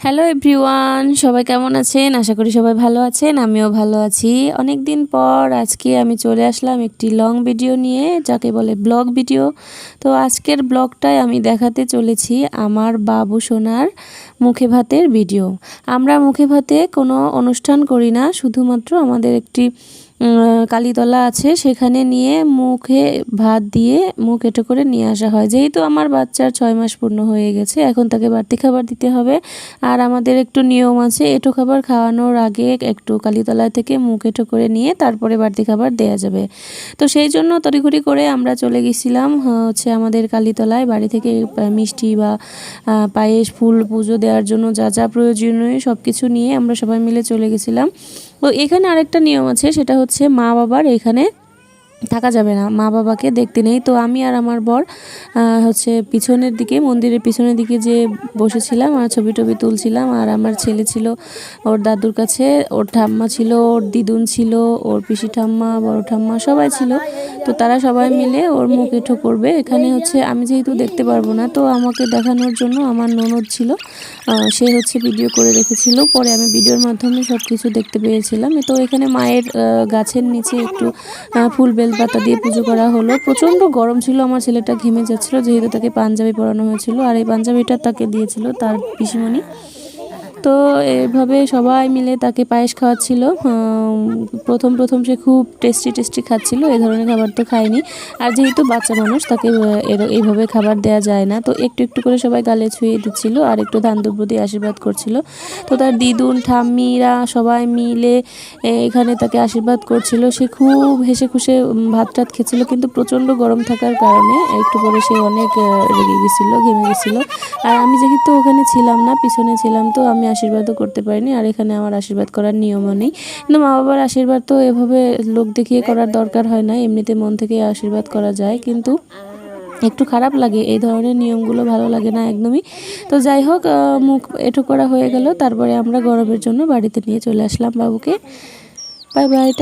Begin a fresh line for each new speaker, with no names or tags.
Hello everyone সবাই কেমন আছেন? আশা করি সবাই ভালো আছেন। আমিও ভালো আছি। অনেক দিন পর আজকে আমি চলে আসলাম একটি লং ভিডিও নিয়ে, যাকে বলে ব্লগ ভিডিও তো আজকের ব্লগটায় আমি দেখাতে চলেছি আমার বাবু সোনার মুখে ভাতের ভিডিও আমরা মুখে ভাতে কোনো অনুষ্ঠান করি না, শুধুমাত্র আমাদের একটি কালীতলা আছে, সেখানে নিয়ে মুখে ভাত দিয়ে মুখ এটো করে নিয়ে আসা হয়। যেহেতু আমার বাচ্চার ছয় মাস পূর্ণ হয়ে গেছে, এখন তাকে বাড়তি খাবার দিতে হবে। আর আমাদের একটু নিয়ম আছে, এটো খাবার খাওয়ানোর আগে একটু কালীতলা থেকে মুখ এটো করে নিয়ে তারপরে বাড়তি খাবার দেয়া যাবে। তো সেই জন্য তড়িঘড়ি করে আমরা চলে গেছিলাম হচ্ছে আমাদের কালীতলায়। বাড়ি থেকে মিষ্টি বা পায়েস, ফুল পুজো দেওয়ার জন্য যা যা প্রয়োজনীয় সব কিছু নিয়ে আমরা সবাই মিলে চলে গেছিলাম। তো এখানে আরেকটা নিয়ম আছে সেটা হচ্ছে মা বাবার এখানে থাকা যাবে না, মা বাবাকে দেখতে নেই। তো আমি আর আমার বর হচ্ছে পিছনের দিকে, মন্দিরের পিছনের দিকে যে বসেছিলাম, আর ছবি টবি তুলছিলাম, আর আমার ছেলে ছিল ওর দাদুর কাছে, ওর ঠাম্মা ছিল, ওর দিদুন ছিল, ওর পিসি ঠাম্মা, বড় ঠাম্মা সবাই ছিল। তো তারা সবাই মিলে ওর মুখ এঠো করবে। এখানে হচ্ছে আমি যেহেতু দেখতে পারব না, তো আমাকে দেখানোর জন্য আমার ননদ ছিল। সে হচ্ছে ভিডিও করে রেখেছিল। পরে আমি ভিডিওর মাধ্যমে সব কিছু দেখতে পেয়েছিলাম। তো এখানে মায়ের গাছের নিচে একটু ফুল বেলপাতা দিয়ে পুজো করা হলো। প্রচণ্ড গরম ছিল, আমার ছেলেটা ঘেমে যাচ্ছিল, যেহেতু তাকে পাঞ্জাবি পরানো হয়েছিল। আর এই পাঞ্জাবিটা তাকে দিয়েছিল তার পিসিমণি। তো এভাবে সবাই মিলে তাকে পায়েস খাওয়াচ্ছিল। প্রথম প্রথম সে খুব টেস্টি টেস্টি খাচ্ছিল, এ ধরনের খাবার তো খায়নি। আর যেহেতু বাচ্চা মানুষ, তাকে এইভাবে খাবার দেওয়া যায় না। তো একটু একটু করে সবাই গালে ছুঁয়ে দিচ্ছিল আর একটু ধান দিয়ে আশীর্বাদ করছিল। তো তার দিদুন, ঠাম্মিরা সবাই মিলে এখানে তাকে আশীর্বাদ করছিল। সে খুব হেসে খুশে ভাত টাত খেয়েছিল কিন্তু প্রচণ্ড গরম থাকার কারণে একটু পরে সে অনেক রেগে গেছিল, ঘেমে গেছিল। আর আমি যেহেতু ওখানে ছিলাম না, পিছনে ছিলাম, তো আমি আশীর্বাদও করতে পারিনি আর এখানে আমার আশীর্বাদ করার নিয়মও নেই। কিন্তু মা বাবার আশীর্বাদ তো এভাবে লোক দেখিয়ে করার দরকার হয় না, এমনিতে মন থেকে আশীর্বাদ করা যায়। কিন্তু একটু খারাপ লাগে, এই ধরনের নিয়মগুলো ভালো লাগে না একদমই। তো যাই হোক মুখ এটু করা হয়ে গেল, তারপরে আমরা গরমের জন্য বাড়িতে নিয়ে চলে আসলাম বাবুকে। Bye bye